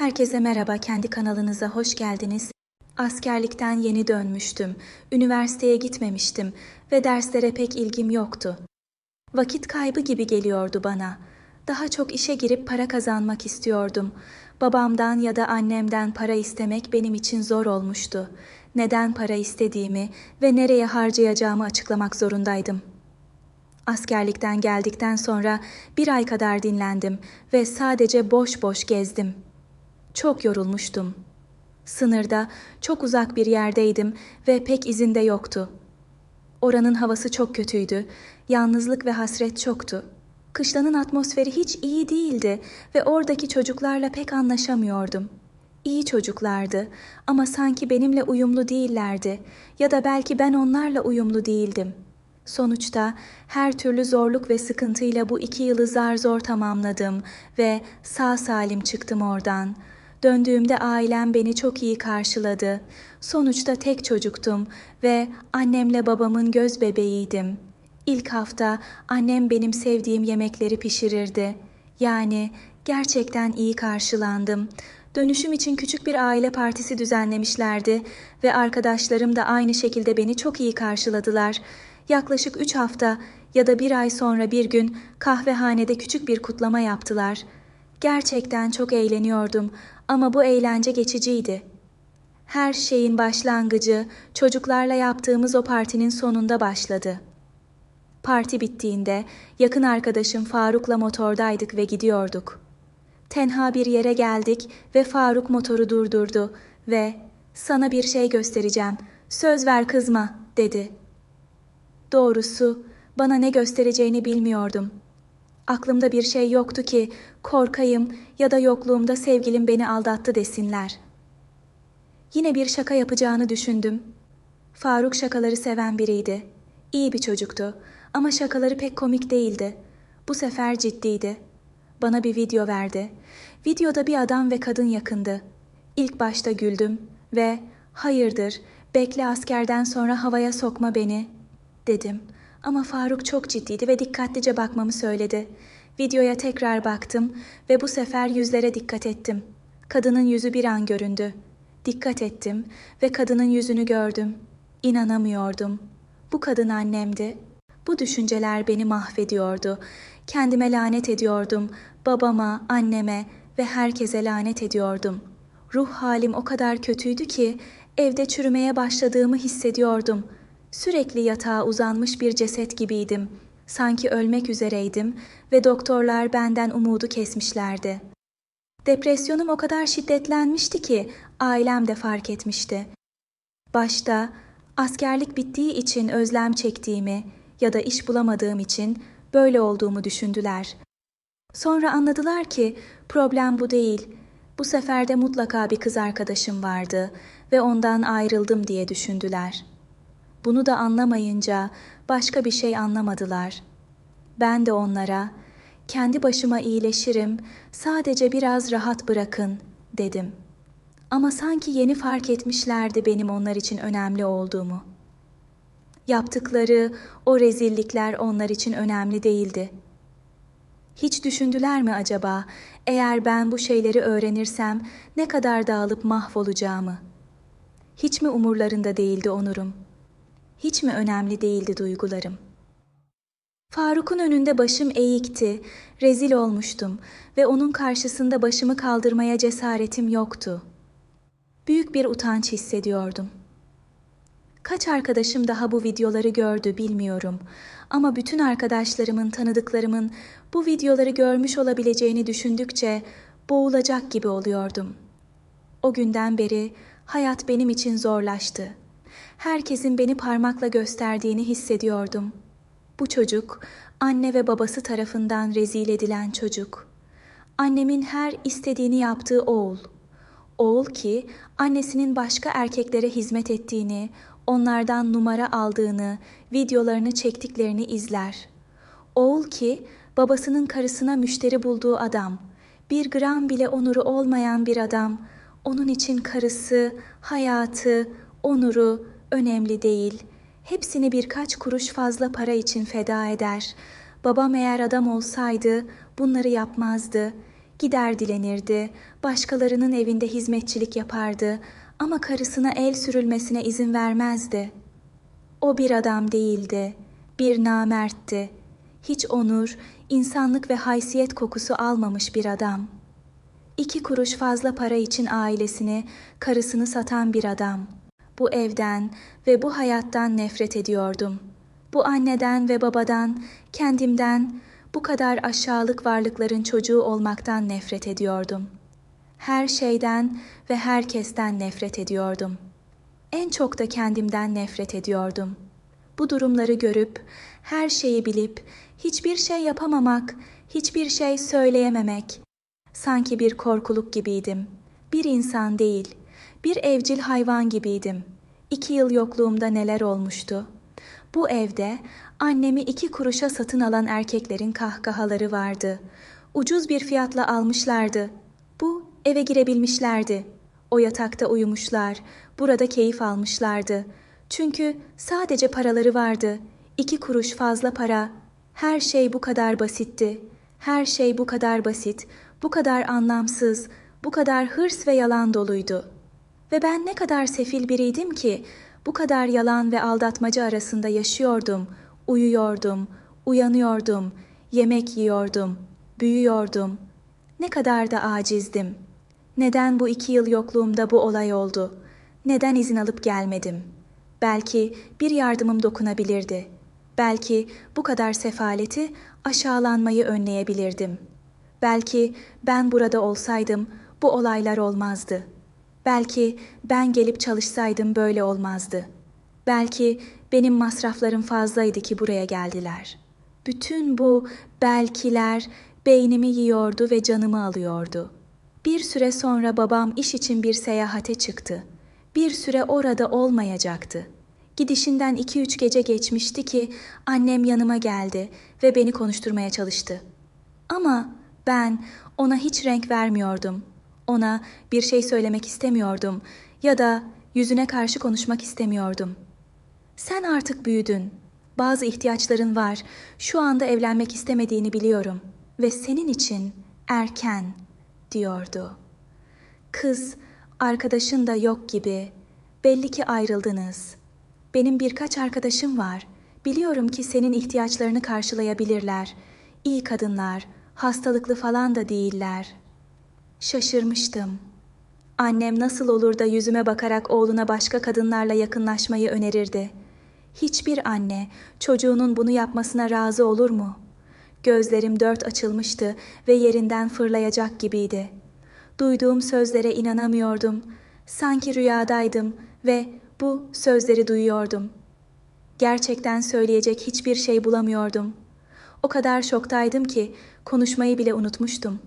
Herkese merhaba, kendi kanalınıza hoş geldiniz. Askerlikten yeni dönmüştüm. Üniversiteye gitmemiştim ve derslere pek ilgim yoktu. Vakit kaybı gibi geliyordu bana. Daha çok işe girip para kazanmak istiyordum. Babamdan ya da annemden para istemek benim için zor olmuştu. Neden para istediğimi ve nereye harcayacağımı açıklamak zorundaydım. Askerlikten geldikten sonra bir ay kadar dinlendim ve sadece boş boş gezdim. Çok yorulmuştum. Sınırda çok uzak bir yerdeydim ve pek izinde yoktu. Oranın havası çok kötüydü. Yalnızlık ve hasret çoktu. Kışlanın atmosferi hiç iyi değildi ve oradaki çocuklarla pek anlaşamıyordum. İyi çocuklardı ama sanki benimle uyumlu değillerdi ya da belki ben onlarla uyumlu değildim. Sonuçta her türlü zorluk ve sıkıntıyla bu iki yılı zar zor tamamladım ve sağ salim çıktım oradan. Döndüğümde ailem beni çok iyi karşıladı. Sonuçta tek çocuktum ve annemle babamın göz bebeğiydim. İlk hafta annem benim sevdiğim yemekleri pişirirdi. Yani gerçekten iyi karşılandım. Dönüşüm için küçük bir aile partisi düzenlemişlerdi ve arkadaşlarım da aynı şekilde beni çok iyi karşıladılar. Yaklaşık üç hafta ya da bir ay sonra bir gün kahvehanede küçük bir kutlama yaptılar. Gerçekten çok eğleniyordum ama bu eğlence geçiciydi. Her şeyin başlangıcı çocuklarla yaptığımız o partinin sonunda başladı. Parti bittiğinde yakın arkadaşım Faruk'la motordaydık ve gidiyorduk. Tenha bir yere geldik ve Faruk motoru durdurdu ve "Sana bir şey göstereceğim. Söz ver kızma." dedi. Doğrusu bana ne göstereceğini bilmiyordum. Aklımda bir şey yoktu ki korkayım ya da yokluğumda sevgilim beni aldattı desinler. Yine bir şaka yapacağını düşündüm. Faruk şakaları seven biriydi. İyi bir çocuktu ama şakaları pek komik değildi. Bu sefer ciddiydi. Bana bir video verdi. Videoda bir adam ve kadın yakındı. İlk başta güldüm ve hayırdır bekle askerden sonra havaya sokma beni dedim. Ama Faruk çok ciddiydi ve dikkatlice bakmamı söyledi. Videoya tekrar baktım ve bu sefer yüzlere dikkat ettim. Kadının yüzü bir an göründü. Dikkat ettim ve kadının yüzünü gördüm. İnanamıyordum. Bu kadın annemdi. Bu düşünceler beni mahvediyordu. Kendime lanet ediyordum. Babama, anneme ve herkese lanet ediyordum. Ruh halim o kadar kötüydü ki evde çürümeye başladığımı hissediyordum.'' Sürekli yatağa uzanmış bir ceset gibiydim. Sanki ölmek üzereydim ve doktorlar benden umudu kesmişlerdi. Depresyonum o kadar şiddetlenmişti ki ailem de fark etmişti. Başta askerlik bittiği için özlem çektiğimi ya da iş bulamadığım için böyle olduğumu düşündüler. Sonra anladılar ki problem bu değil. Bu sefer de mutlaka bir kız arkadaşım vardı ve ondan ayrıldım diye düşündüler.'' Bunu da anlamayınca başka bir şey anlamadılar. Ben de onlara kendi başıma iyileşirim, sadece biraz rahat bırakın dedim. Ama sanki yeni fark etmişlerdi benim onlar için önemli olduğumu. Yaptıkları o rezillikler onlar için önemli değildi. Hiç düşündüler mi acaba eğer ben bu şeyleri öğrenirsem ne kadar dağılıp mahvolacağımı? Hiç mi umurlarında değildi onurum?'' Hiç mi önemli değildi duygularım? Faruk'un önünde başım eğikti, rezil olmuştum ve onun karşısında başımı kaldırmaya cesaretim yoktu. Büyük bir utanç hissediyordum. Kaç arkadaşım daha bu videoları gördü bilmiyorum ama bütün arkadaşlarımın, tanıdıklarımın bu videoları görmüş olabileceğini düşündükçe boğulacak gibi oluyordum. O günden beri hayat benim için zorlaştı herkesin beni parmakla gösterdiğini hissediyordum. Bu çocuk, anne ve babası tarafından rezil edilen çocuk. Annemin her istediğini yaptığı oğul. Oğul ki annesinin başka erkeklere hizmet ettiğini, onlardan numara aldığını, videolarını çektiklerini izler. Oğul ki babasının karısına müşteri bulduğu adam, bir gram bile onuru olmayan bir adam, onun için karısı, hayatı, onuru, önemli değil. Hepsini birkaç kuruş fazla para için feda eder. Babam eğer adam olsaydı bunları yapmazdı. Gider dilenirdi, başkalarının evinde hizmetçilik yapardı ama karısına el sürülmesine izin vermezdi. O bir adam değildi, bir namertti. Hiç onur, insanlık ve haysiyet kokusu almamış bir adam. İki kuruş fazla para için ailesini, karısını satan bir adam. Bu evden ve bu hayattan nefret ediyordum. Bu anneden ve babadan, kendimden, bu kadar aşağılık varlıkların çocuğu olmaktan nefret ediyordum. Her şeyden ve herkesten nefret ediyordum. En çok da kendimden nefret ediyordum. Bu durumları görüp, her şeyi bilip, hiçbir şey yapamamak, hiçbir şey söyleyememek, sanki bir korkuluk gibiydim. Bir insan değil, bir evcil hayvan gibiydim. İki yıl yokluğumda neler olmuştu? Bu evde annemi iki kuruşa satın alan erkeklerin kahkahaları vardı. Ucuz bir fiyatla almışlardı. Bu eve girebilmişlerdi. O yatakta uyumuşlar, burada keyif almışlardı. Çünkü sadece paraları vardı. İki kuruş fazla para. Her şey bu kadar basitti. Her şey bu kadar basit, bu kadar anlamsız, bu kadar hırs ve yalan doluydu. Ve ben ne kadar sefil biriydim ki bu kadar yalan ve aldatmacı arasında yaşıyordum, uyuyordum, uyanıyordum, yemek yiyordum, büyüyordum. Ne kadar da acizdim. Neden bu iki yıl yokluğumda bu olay oldu? Neden izin alıp gelmedim? Belki bir yardımım dokunabilirdi. Belki bu kadar sefaleti, aşağılanmayı önleyebilirdim. Belki ben burada olsaydım bu olaylar olmazdı. Belki ben gelip çalışsaydım böyle olmazdı. Belki benim masraflarım fazlaydı ki buraya geldiler. Bütün bu belkiler beynimi yiyordu ve canımı alıyordu. Bir süre sonra babam iş için bir seyahate çıktı. Bir süre orada olmayacaktı. Gidişinden iki üç gece geçmişti ki annem yanıma geldi ve beni konuşturmaya çalıştı. Ama ben ona hiç renk vermiyordum. Ona bir şey söylemek istemiyordum ya da yüzüne karşı konuşmak istemiyordum. Sen artık büyüdün. Bazı ihtiyaçların var. Şu anda evlenmek istemediğini biliyorum ve senin için erken diyordu. Kız, arkadaşın da yok gibi. Belli ki ayrıldınız. Benim birkaç arkadaşım var. Biliyorum ki senin ihtiyaçlarını karşılayabilirler. İyi kadınlar, hastalıklı falan da değiller. Şaşırmıştım. Annem nasıl olur da yüzüme bakarak oğluna başka kadınlarla yakınlaşmayı önerirdi. Hiçbir anne çocuğunun bunu yapmasına razı olur mu? Gözlerim dört açılmıştı ve yerinden fırlayacak gibiydi. Duyduğum sözlere inanamıyordum. Sanki rüyadaydım ve bu sözleri duyuyordum. Gerçekten söyleyecek hiçbir şey bulamıyordum. O kadar şoktaydım ki konuşmayı bile unutmuştum.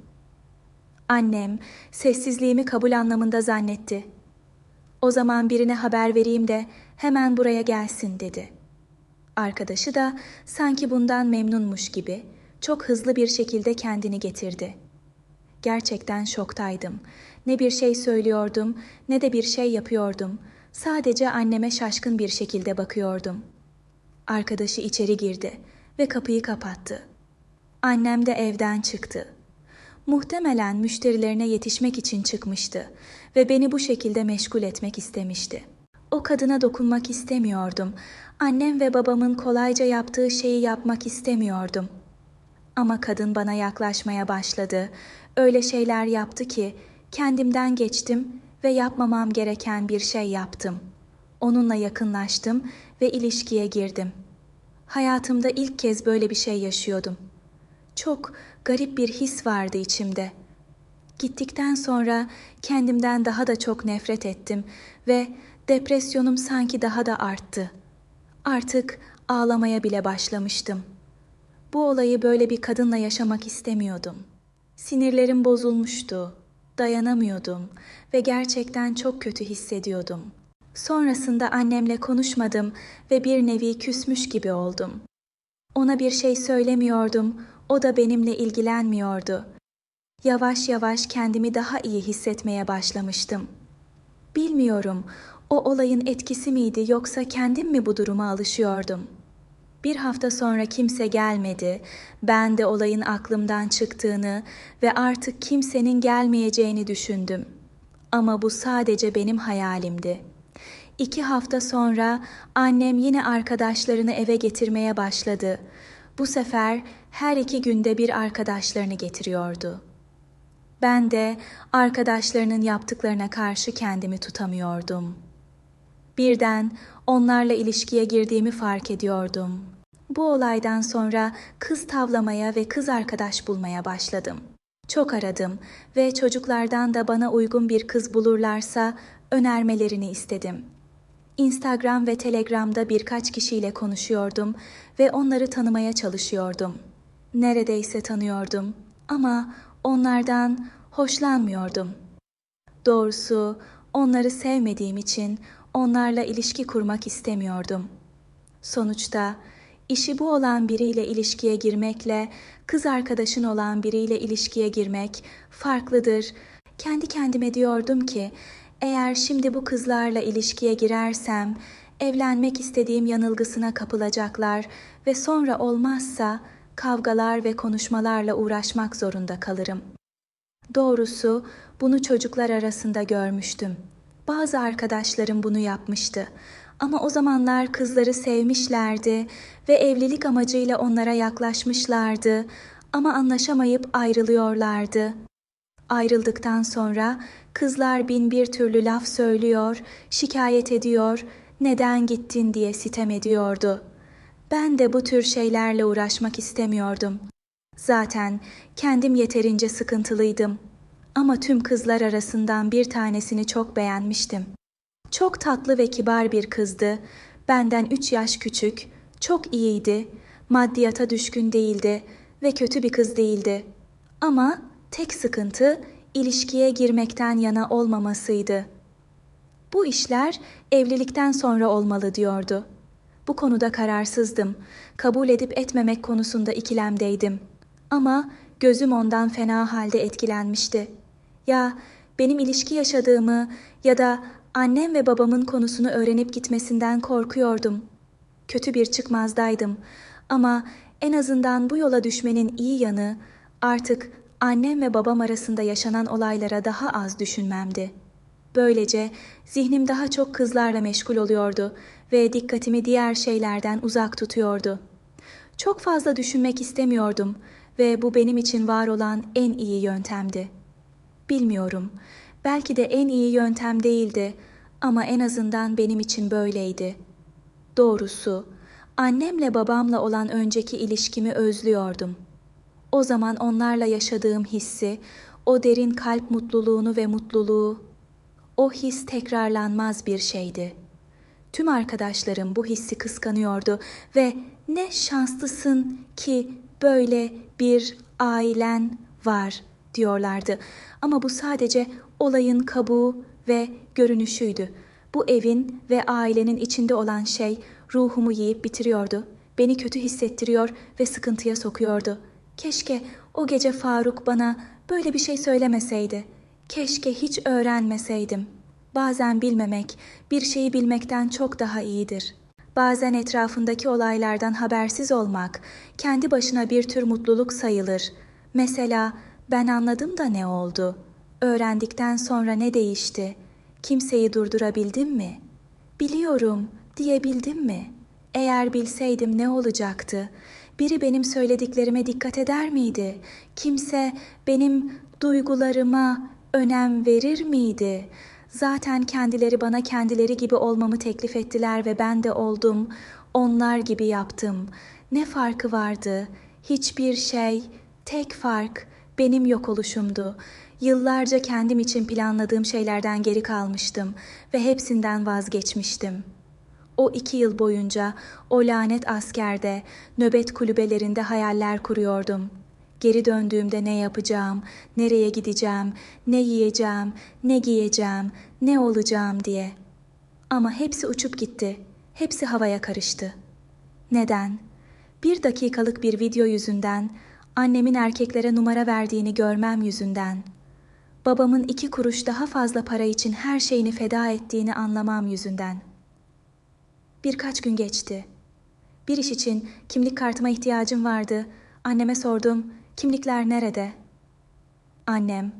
Annem sessizliğimi kabul anlamında zannetti. O zaman birine haber vereyim de hemen buraya gelsin dedi. Arkadaşı da sanki bundan memnunmuş gibi çok hızlı bir şekilde kendini getirdi. Gerçekten şoktaydım. Ne bir şey söylüyordum ne de bir şey yapıyordum. Sadece anneme şaşkın bir şekilde bakıyordum. Arkadaşı içeri girdi ve kapıyı kapattı. Annem de evden çıktı. Muhtemelen müşterilerine yetişmek için çıkmıştı ve beni bu şekilde meşgul etmek istemişti. O kadına dokunmak istemiyordum. Annem ve babamın kolayca yaptığı şeyi yapmak istemiyordum. Ama kadın bana yaklaşmaya başladı. Öyle şeyler yaptı ki kendimden geçtim ve yapmamam gereken bir şey yaptım. Onunla yakınlaştım ve ilişkiye girdim. Hayatımda ilk kez böyle bir şey yaşıyordum. Çok garip bir his vardı içimde. Gittikten sonra kendimden daha da çok nefret ettim ve depresyonum sanki daha da arttı. Artık ağlamaya bile başlamıştım. Bu olayı böyle bir kadınla yaşamak istemiyordum. Sinirlerim bozulmuştu, dayanamıyordum ve gerçekten çok kötü hissediyordum. Sonrasında annemle konuşmadım ve bir nevi küsmüş gibi oldum. Ona bir şey söylemiyordum, o da benimle ilgilenmiyordu. Yavaş yavaş kendimi daha iyi hissetmeye başlamıştım. Bilmiyorum, o olayın etkisi miydi yoksa kendim mi bu duruma alışıyordum? Bir hafta sonra kimse gelmedi. Ben de olayın aklımdan çıktığını ve artık kimsenin gelmeyeceğini düşündüm. Ama bu sadece benim hayalimdi. İki hafta sonra annem yine arkadaşlarını eve getirmeye başladı. Bu sefer her iki günde bir arkadaşlarını getiriyordu. Ben de arkadaşlarının yaptıklarına karşı kendimi tutamıyordum. Birden onlarla ilişkiye girdiğimi fark ediyordum. Bu olaydan sonra kız tavlamaya ve kız arkadaş bulmaya başladım. Çok aradım ve çocuklardan da bana uygun bir kız bulurlarsa önermelerini istedim. Instagram ve Telegram'da birkaç kişiyle konuşuyordum ve onları tanımaya çalışıyordum. Neredeyse tanıyordum ama onlardan hoşlanmıyordum. Doğrusu onları sevmediğim için onlarla ilişki kurmak istemiyordum. Sonuçta işi bu olan biriyle ilişkiye girmekle kız arkadaşın olan biriyle ilişkiye girmek farklıdır. Kendi kendime diyordum ki eğer şimdi bu kızlarla ilişkiye girersem evlenmek istediğim yanılgısına kapılacaklar ve sonra olmazsa kavgalar ve konuşmalarla uğraşmak zorunda kalırım. Doğrusu bunu çocuklar arasında görmüştüm. Bazı arkadaşlarım bunu yapmıştı. Ama o zamanlar kızları sevmişlerdi ve evlilik amacıyla onlara yaklaşmışlardı ama anlaşamayıp ayrılıyorlardı. Ayrıldıktan sonra kızlar bin bir türlü laf söylüyor, şikayet ediyor, neden gittin diye sitem ediyordu. Ben de bu tür şeylerle uğraşmak istemiyordum. Zaten kendim yeterince sıkıntılıydım. Ama tüm kızlar arasından bir tanesini çok beğenmiştim. Çok tatlı ve kibar bir kızdı. Benden üç yaş küçük, çok iyiydi, maddiyata düşkün değildi ve kötü bir kız değildi. Ama tek sıkıntı ilişkiye girmekten yana olmamasıydı. Bu işler evlilikten sonra olmalı diyordu. Bu konuda kararsızdım. Kabul edip etmemek konusunda ikilemdeydim. Ama gözüm ondan fena halde etkilenmişti. Ya benim ilişki yaşadığımı ya da annem ve babamın konusunu öğrenip gitmesinden korkuyordum. Kötü bir çıkmazdaydım ama en azından bu yola düşmenin iyi yanı artık annem ve babam arasında yaşanan olaylara daha az düşünmemdi. Böylece zihnim daha çok kızlarla meşgul oluyordu ve dikkatimi diğer şeylerden uzak tutuyordu. Çok fazla düşünmek istemiyordum ve bu benim için var olan en iyi yöntemdi. Bilmiyorum, belki de en iyi yöntem değildi ama en azından benim için böyleydi. Doğrusu, annemle babamla olan önceki ilişkimi özlüyordum. O zaman onlarla yaşadığım hissi, o derin kalp mutluluğunu ve mutluluğu, o his tekrarlanmaz bir şeydi. Tüm arkadaşlarım bu hissi kıskanıyordu ve ne şanslısın ki böyle bir ailen var diyorlardı. Ama bu sadece olayın kabuğu ve görünüşüydü. Bu evin ve ailenin içinde olan şey ruhumu yiyip bitiriyordu. Beni kötü hissettiriyor ve sıkıntıya sokuyordu. Keşke o gece Faruk bana böyle bir şey söylemeseydi. Keşke hiç öğrenmeseydim. Bazen bilmemek, bir şeyi bilmekten çok daha iyidir. Bazen etrafındaki olaylardan habersiz olmak, kendi başına bir tür mutluluk sayılır. Mesela ben anladım da ne oldu? Öğrendikten sonra ne değişti? Kimseyi durdurabildim mi? Biliyorum diyebildim mi? Eğer bilseydim ne olacaktı? Biri benim söylediklerime dikkat eder miydi? Kimse benim duygularıma önem verir miydi? Zaten kendileri bana kendileri gibi olmamı teklif ettiler ve ben de oldum. Onlar gibi yaptım. Ne farkı vardı? Hiçbir şey. Tek fark benim yok oluşumdu. Yıllarca kendim için planladığım şeylerden geri kalmıştım ve hepsinden vazgeçmiştim. O iki yıl boyunca o lanet askerde, nöbet kulübelerinde hayaller kuruyordum. Geri döndüğümde ne yapacağım, nereye gideceğim, ne yiyeceğim, ne giyeceğim, ne olacağım diye. Ama hepsi uçup gitti. Hepsi havaya karıştı. Neden? Bir dakikalık bir video yüzünden annemin erkeklere numara verdiğini görmem yüzünden, babamın iki kuruş daha fazla para için her şeyini feda ettiğini anlamam yüzünden. Birkaç gün geçti. Bir iş için kimlik kartıma ihtiyacım vardı. Anneme sordum. Kimlikler nerede? Annem,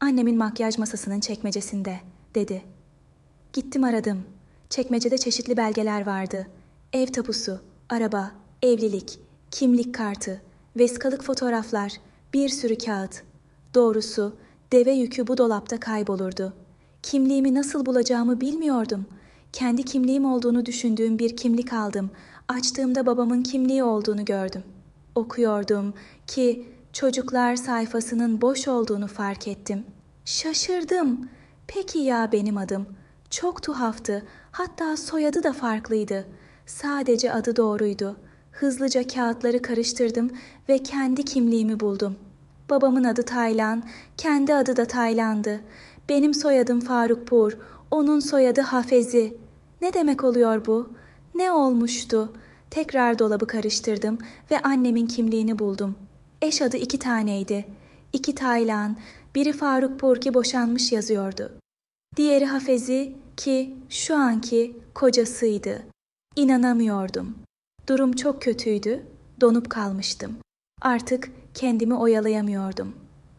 annemin makyaj masasının çekmecesinde, dedi. Gittim aradım. Çekmecede çeşitli belgeler vardı. Ev tapusu, araba, evlilik, kimlik kartı, vesikalık fotoğraflar, bir sürü kağıt. Doğrusu deve yükü bu dolapta kaybolurdu. Kimliğimi nasıl bulacağımı bilmiyordum. Kendi kimliğim olduğunu düşündüğüm bir kimlik aldım. Açtığımda babamın kimliği olduğunu gördüm. Okuyordum ki çocuklar sayfasının boş olduğunu fark ettim. Şaşırdım. Peki ya benim adım? Çok tuhaftı. Hatta soyadı da farklıydı. Sadece adı doğruydu. Hızlıca kağıtları karıştırdım ve kendi kimliğimi buldum. Babamın adı Taylan, kendi adı da Taylan'dı. Benim soyadım Farukpur, onun soyadı Hafezi. Ne demek oluyor bu? Ne olmuştu? Tekrar dolabı karıştırdım ve annemin kimliğini buldum. Eş adı iki taneydi. İki Taylan, biri Farukpur ki boşanmış yazıyordu. Diğeri Hafezi ki şu anki kocasıydı. İnanamıyordum. Durum çok kötüydü, donup kalmıştım. Artık kendimi oyalayamıyordum.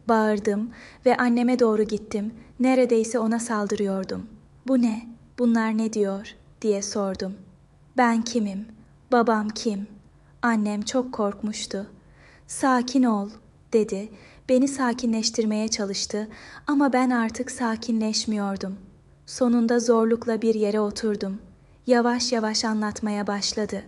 Bağırdım ve anneme doğru gittim. Neredeyse ona saldırıyordum. Bu ne? Bunlar ne diyor? diye sordum. Ben kimim? Babam kim? Annem çok korkmuştu. Sakin ol, dedi. Beni sakinleştirmeye çalıştı ama ben artık sakinleşmiyordum. Sonunda zorlukla bir yere oturdum. Yavaş yavaş anlatmaya başladı.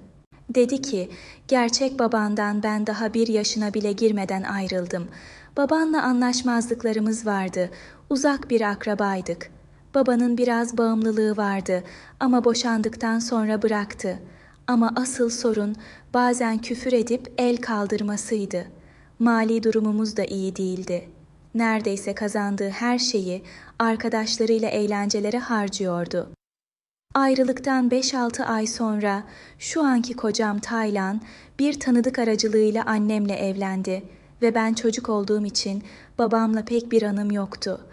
Dedi ki, gerçek babandan ben daha bir yaşına bile girmeden ayrıldım. Babanla anlaşmazlıklarımız vardı. Uzak bir akrabaydık. Babanın biraz bağımlılığı vardı ama boşandıktan sonra bıraktı. Ama asıl sorun bazen küfür edip el kaldırmasıydı. Mali durumumuz da iyi değildi. Neredeyse kazandığı her şeyi arkadaşlarıyla eğlencelere harcıyordu. Ayrılıktan 5-6 ay sonra şu anki kocam Taylan bir tanıdık aracılığıyla annemle evlendi ve ben çocuk olduğum için babamla pek bir anım yoktu.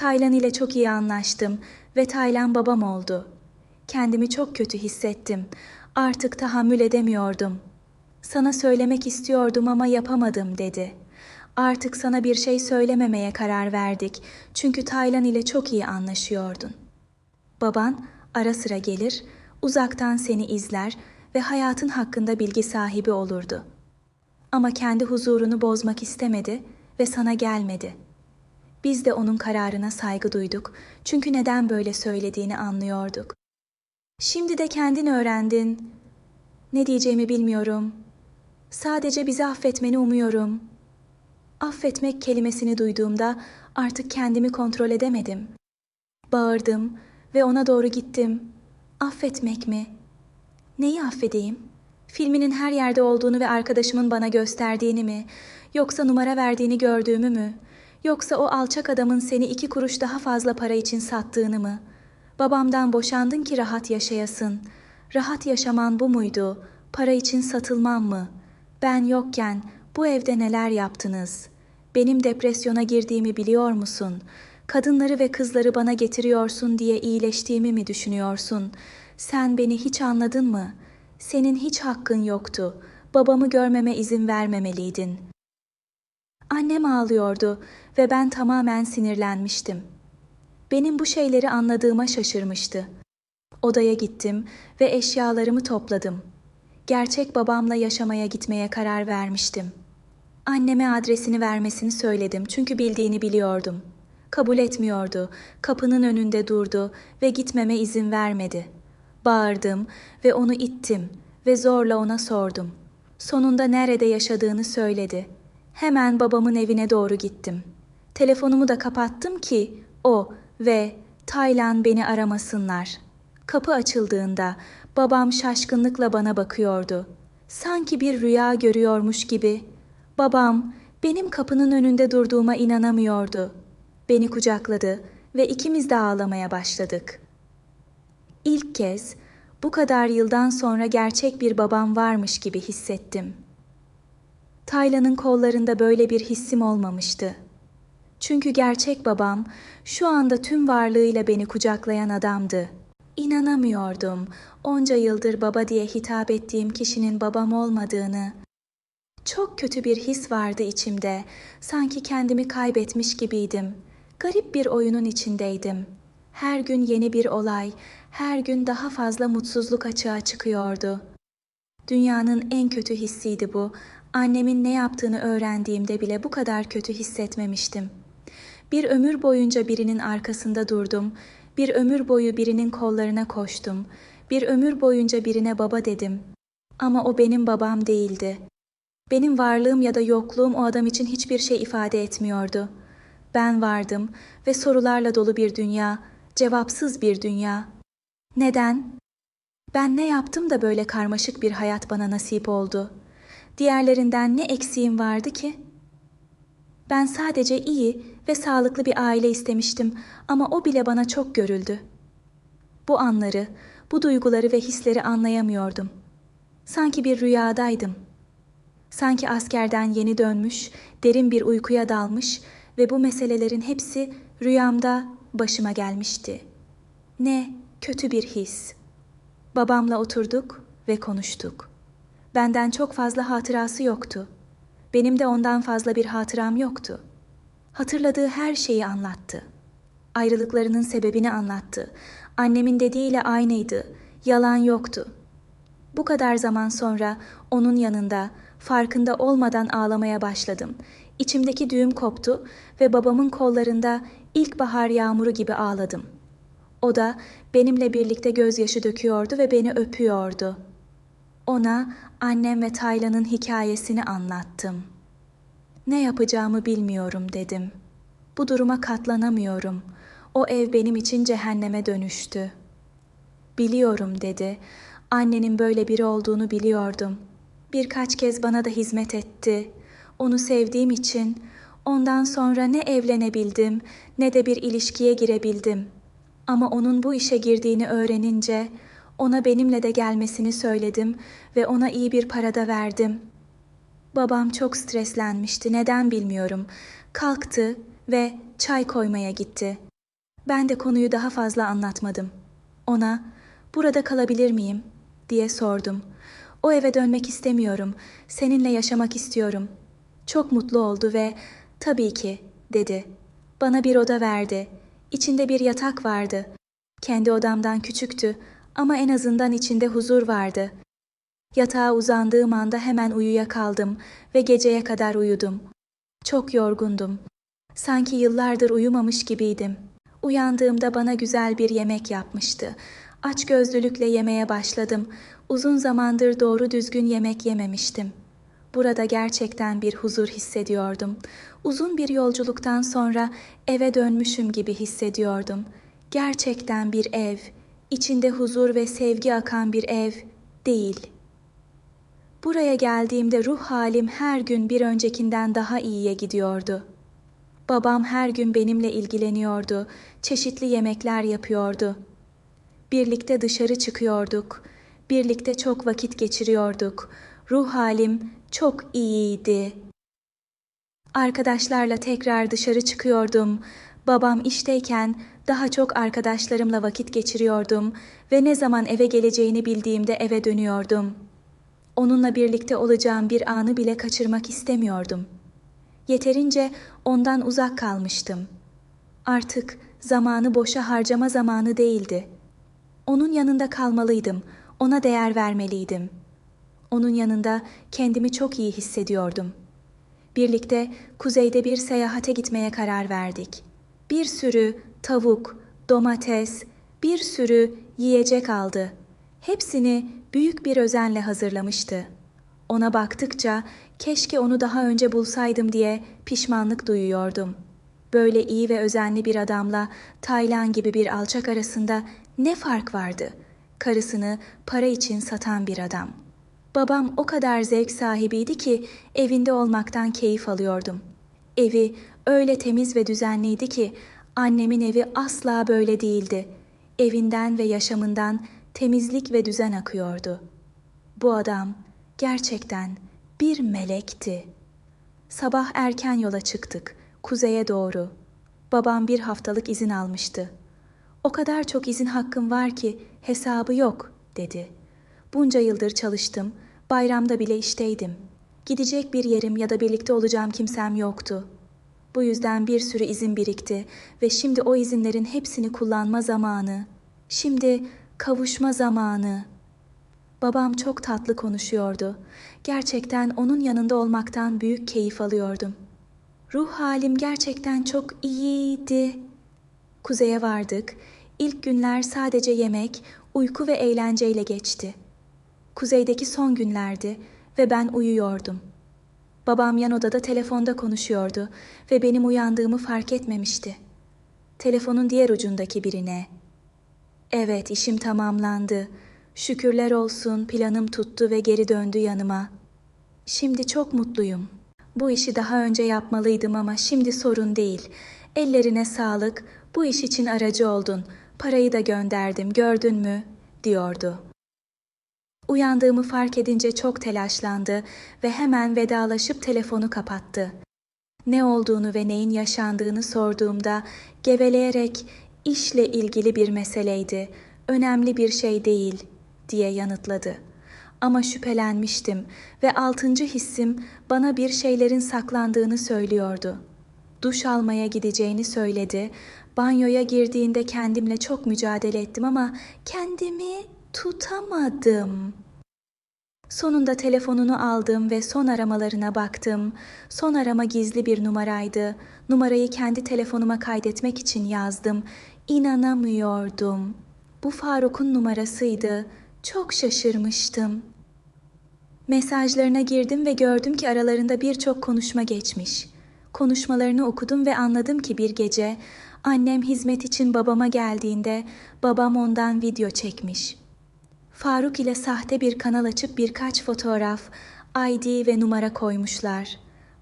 Taylan ile çok iyi anlaştım ve Taylan babam oldu. Kendimi çok kötü hissettim. Artık tahammül edemiyordum. Sana söylemek istiyordum ama yapamadım dedi. Artık sana bir şey söylememeye karar verdik. Çünkü Taylan ile çok iyi anlaşıyordun. Baban ara sıra gelir, uzaktan seni izler ve hayatın hakkında bilgi sahibi olurdu. Ama kendi huzurunu bozmak istemedi ve sana gelmedi. Biz de onun kararına saygı duyduk çünkü neden böyle söylediğini anlıyorduk. Şimdi de kendin öğrendin. Ne diyeceğimi bilmiyorum. Sadece bizi affetmeni umuyorum. Affetmek kelimesini duyduğumda artık kendimi kontrol edemedim. Bağırdım ve ona doğru gittim. Affetmek mi? Neyi affedeyim? Filminin her yerde olduğunu ve arkadaşımın bana gösterdiğini mi? Yoksa numara verdiğini gördüğümü mü? Yoksa o alçak adamın seni iki kuruş daha fazla para için sattığını mı? Babamdan boşandın ki rahat yaşayasın. Rahat yaşaman bu muydu? Para için satılmam mı? Ben yokken bu evde neler yaptınız? Benim depresyona girdiğimi biliyor musun? Kadınları ve kızları bana getiriyorsun diye iyileştiğimi mi düşünüyorsun? Sen beni hiç anladın mı? Senin hiç hakkın yoktu. Babamı görmeme izin vermemeliydin. Annem ağlıyordu ve ben tamamen sinirlenmiştim. Benim bu şeyleri anladığıma şaşırmıştı. Odaya gittim ve eşyalarımı topladım. Gerçek babamla yaşamaya gitmeye karar vermiştim. Anneme adresini vermesini söyledim çünkü bildiğini biliyordum. Kabul etmiyordu. Kapının önünde durdu ve gitmeme izin vermedi. Bağırdım ve onu ittim ve zorla ona sordum. Sonunda nerede yaşadığını söyledi. Hemen babamın evine doğru gittim. Telefonumu da kapattım ki o ve Taylan beni aramasınlar. Kapı açıldığında babam şaşkınlıkla bana bakıyordu. Sanki bir rüya görüyormuş gibi. Babam benim kapının önünde durduğuma inanamıyordu. Beni kucakladı ve ikimiz de ağlamaya başladık. İlk kez bu kadar yıldan sonra gerçek bir babam varmış gibi hissettim. Taylan'ın kollarında böyle bir hissim olmamıştı. Çünkü gerçek babam şu anda tüm varlığıyla beni kucaklayan adamdı. İnanamıyordum. Onca yıldır baba diye hitap ettiğim kişinin babam olmadığını. Çok kötü bir his vardı içimde. Sanki kendimi kaybetmiş gibiydim. Garip bir oyunun içindeydim. Her gün yeni bir olay, her gün daha fazla mutsuzluk açığa çıkıyordu. Dünyanın en kötü hissiydi bu. Annemin ne yaptığını öğrendiğimde bile bu kadar kötü hissetmemiştim. Bir ömür boyunca birinin arkasında durdum. Bir ömür boyu birinin kollarına koştum. Bir ömür boyunca birine baba dedim. Ama o benim babam değildi. Benim varlığım ya da yokluğum o adam için hiçbir şey ifade etmiyordu. Ben vardım ve sorularla dolu bir dünya, cevapsız bir dünya. Neden? Ben ne yaptım da böyle karmaşık bir hayat bana nasip oldu? Diğerlerinden ne eksiğim vardı ki? Ben sadece iyi ve sağlıklı bir aile istemiştim ama o bile bana çok görüldü. Bu anları, bu duyguları ve hisleri anlayamıyordum. Sanki bir rüyadaydım. Sanki askerden yeni dönmüş, derin bir uykuya dalmış ve bu meselelerin hepsi rüyamda başıma gelmişti. Ne kötü bir his. Babamla oturduk ve konuştuk. Benden çok fazla hatırası yoktu. Benim de ondan fazla bir hatıram yoktu. Hatırladığı her şeyi anlattı. Ayrılıklarının sebebini anlattı. Annemin dediğiyle aynıydı. Yalan yoktu. Bu kadar zaman sonra onun yanında farkında olmadan ağlamaya başladım. İçimdeki düğüm koptu ve babamın kollarında ilkbahar yağmuru gibi ağladım. O da benimle birlikte gözyaşı döküyordu ve beni öpüyordu. Ona annem ve Taylan'ın hikayesini anlattım. Ne yapacağımı bilmiyorum dedim. Bu duruma katlanamıyorum. O ev benim için cehenneme dönüştü. Biliyorum dedi. Annenin böyle biri olduğunu biliyordum. Birkaç kez bana da hizmet etti. Onu sevdiğim için ondan sonra ne evlenebildim ne de bir ilişkiye girebildim. Ama onun bu işe girdiğini öğrenince ona benimle de gelmesini söyledim ve ona iyi bir para da verdim. Babam çok streslenmişti, neden bilmiyorum. Kalktı ve çay koymaya gitti. Ben de konuyu daha fazla anlatmadım. Ona, burada kalabilir miyim? diye sordum. O eve dönmek istemiyorum, seninle yaşamak istiyorum. Çok mutlu oldu ve, tabii ki, dedi. Bana bir oda verdi. İçinde bir yatak vardı. Kendi odamdan küçüktü ama en azından içinde huzur vardı. Yatağa uzandığım anda hemen uyuyakaldım ve geceye kadar uyudum. Çok yorgundum. Sanki yıllardır uyumamış gibiydim. Uyandığımda bana güzel bir yemek yapmıştı. Aç gözlülükle yemeye başladım. Uzun zamandır doğru düzgün yemek yememiştim. Burada gerçekten bir huzur hissediyordum. Uzun bir yolculuktan sonra eve dönmüşüm gibi hissediyordum. Gerçekten bir ev, içinde huzur ve sevgi akan bir ev değil. Buraya geldiğimde ruh halim her gün bir öncekinden daha iyiye gidiyordu. Babam her gün benimle ilgileniyordu, çeşitli yemekler yapıyordu. Birlikte dışarı çıkıyorduk, birlikte çok vakit geçiriyorduk. Ruh halim çok iyiydi. Arkadaşlarla tekrar dışarı çıkıyordum. Babam işteyken daha çok arkadaşlarımla vakit geçiriyordum ve ne zaman eve geleceğini bildiğimde eve dönüyordum. Onunla birlikte olacağım bir anı bile kaçırmak istemiyordum. Yeterince ondan uzak kalmıştım. Artık zamanı boşa harcama zamanı değildi. Onun yanında kalmalıydım, ona değer vermeliydim. Onun yanında kendimi çok iyi hissediyordum. Birlikte kuzeyde bir seyahate gitmeye karar verdik. Bir sürü tavuk, domates, bir sürü yiyecek aldı. Hepsini büyük bir özenle hazırlamıştı. Ona baktıkça keşke onu daha önce bulsaydım diye pişmanlık duyuyordum. Böyle iyi ve özenli bir adamla Taylan gibi bir alçak arasında ne fark vardı? Karısını para için satan bir adam. Babam o kadar zevk sahibiydi ki evinde olmaktan keyif alıyordum. Evi öyle temiz ve düzenliydi ki Annemin evi asla böyle değildi. Evinden ve yaşamından temizlik ve düzen akıyordu. Bu adam gerçekten bir melekti. Sabah erken yola çıktık, kuzeye doğru. Babam bir haftalık izin almıştı. O kadar çok izin hakkım var ki hesabı yok, dedi. Bunca yıldır çalıştım, bayramda bile işteydim. Gidecek bir yerim ya da birlikte olacağım kimsem yoktu. Bu yüzden bir sürü izin birikti ve şimdi o izinlerin hepsini kullanma zamanı. Şimdi kavuşma zamanı. Babam çok tatlı konuşuyordu. Gerçekten onun yanında olmaktan büyük keyif alıyordum. Ruh halim gerçekten çok iyiydi. Kuzeye vardık. İlk günler sadece yemek, uyku ve eğlenceyle geçti. Kuzeydeki son günlerdi ve ben uyuyordum. Babam yan odada telefonda konuşuyordu ve benim uyandığımı fark etmemişti. Telefonun diğer ucundaki birine. Evet, işim tamamlandı. Şükürler olsun planım tuttu ve geri döndü yanıma. Şimdi çok mutluyum. Bu işi daha önce yapmalıydım ama şimdi sorun değil. Ellerine sağlık. Bu iş için aracı oldun. Parayı da gönderdim, gördün mü?" diyordu. Uyandığımı fark edince çok telaşlandı ve hemen vedalaşıp telefonu kapattı. Ne olduğunu ve neyin yaşandığını sorduğumda geveleyerek işle ilgili bir meseleydi, önemli bir şey değil diye yanıtladı. Ama şüphelenmiştim ve altıncı hissim bana bir şeylerin saklandığını söylüyordu. Duş almaya gideceğini söyledi. Banyoya girdiğinde kendimle çok mücadele ettim ama kendimi tutamadım. Sonunda telefonunu aldım ve son aramalarına baktım. Son arama gizli bir numaraydı. Numarayı kendi telefonuma kaydetmek için yazdım. İnanamıyordum. Bu Faruk'un numarasıydı. Çok şaşırmıştım. Mesajlarına girdim ve gördüm ki aralarında birçok konuşma geçmiş. Konuşmalarını okudum ve anladım ki bir gece annem hizmet için babama geldiğinde babam ondan video çekmiş. Faruk ile sahte bir kanal açıp birkaç fotoğraf, ID ve numara koymuşlar.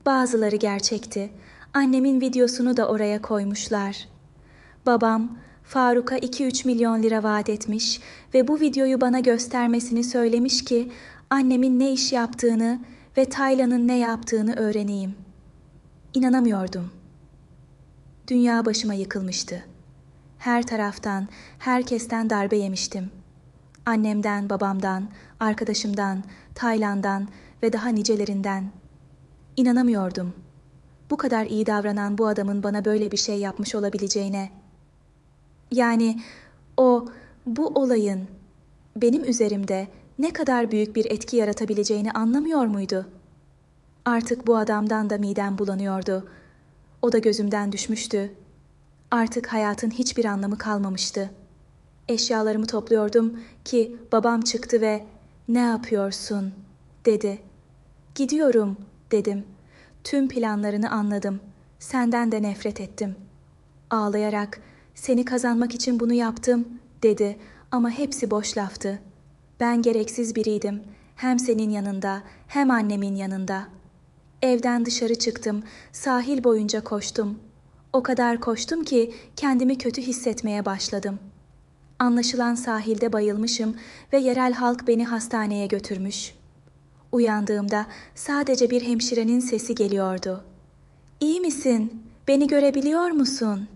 Bazıları gerçekti. Annemin videosunu da oraya koymuşlar. Babam Faruk'a 2-3 milyon lira vaat etmiş ve bu videoyu bana göstermesini söylemiş ki annemin ne iş yaptığını ve Taylan'ın ne yaptığını öğreneyim. İnanamıyordum. Dünya başıma yıkılmıştı. Her taraftan, herkesten darbe yemiştim. Annemden, babamdan, arkadaşımdan, Taylan'dan ve daha nicelerinden. İnanamıyordum. Bu kadar iyi davranan bu adamın bana böyle bir şey yapmış olabileceğine. Yani o bu olayın benim üzerimde ne kadar büyük bir etki yaratabileceğini anlamıyor muydu? Artık bu adamdan da midem bulanıyordu. O da gözümden düşmüştü. Artık hayatın hiçbir anlamı kalmamıştı. Eşyalarımı topluyordum ki babam çıktı ve "Ne yapıyorsun?" dedi. "Gidiyorum." dedim. Tüm planlarını anladım. Senden de nefret ettim. Ağlayarak "Seni kazanmak için bunu yaptım." dedi ama hepsi boş laftı. Ben gereksiz biriydim. Hem senin yanında, hem annemin yanında. Evden dışarı çıktım. Sahil boyunca koştum. O kadar koştum ki kendimi kötü hissetmeye başladım. Anlaşılan sahilde bayılmışım ve yerel halk beni hastaneye götürmüş. Uyandığımda sadece bir hemşirenin sesi geliyordu. İyi misin? Beni görebiliyor musun?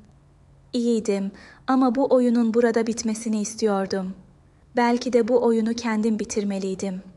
İyiydim ama bu oyunun burada bitmesini istiyordum.'' Belki de bu oyunu kendim bitirmeliydim.''